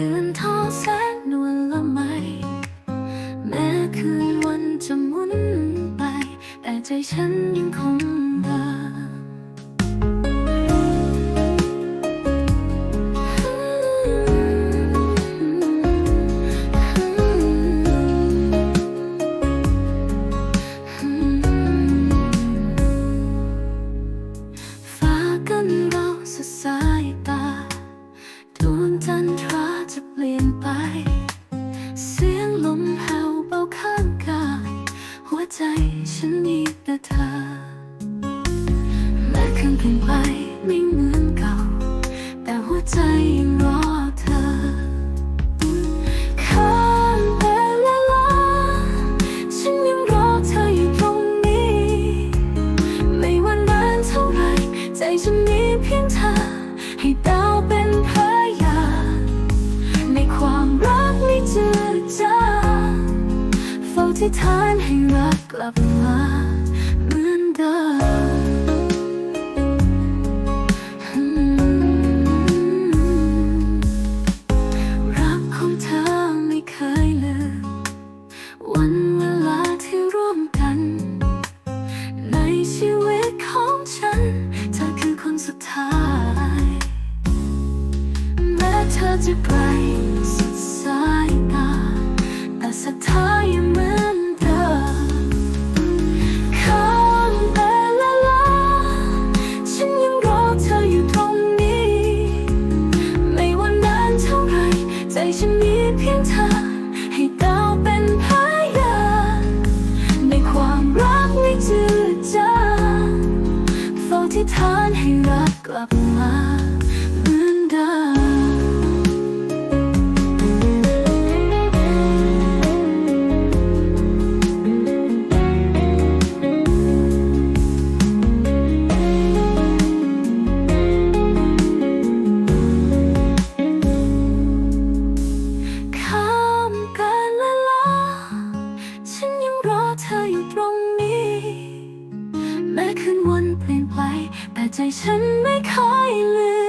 เดือนทอแสนนวลละไม แม้คืนวันจะมุนไป แต่ใจฉันยังคง ใจฉันมีแต่เธอแม้คืนเปลี่ยนไปไม่เหมือนเก่า แต่หัวใจยังรอเธอข้ามเวลาฉันยังรอเธออยู่ตรงนี้ ไม่ว่านานเท่าไร ใจฉันมีเพียงเธอ ให้ดาวเป็นพ เฝ้าที่ฐานให้รักกลับมาเหมือนเดิมอืมรักของเธอไม่เคยลืมวันเวลาที่ร่วมกัน ในชีวิตของฉัน เธอคือคนสุดท้าย แม้เธอจะไกลางเฝ้าที่ฐานให้รักกลับมาเหมือนเดิม ใจฉันไม่เคยลืม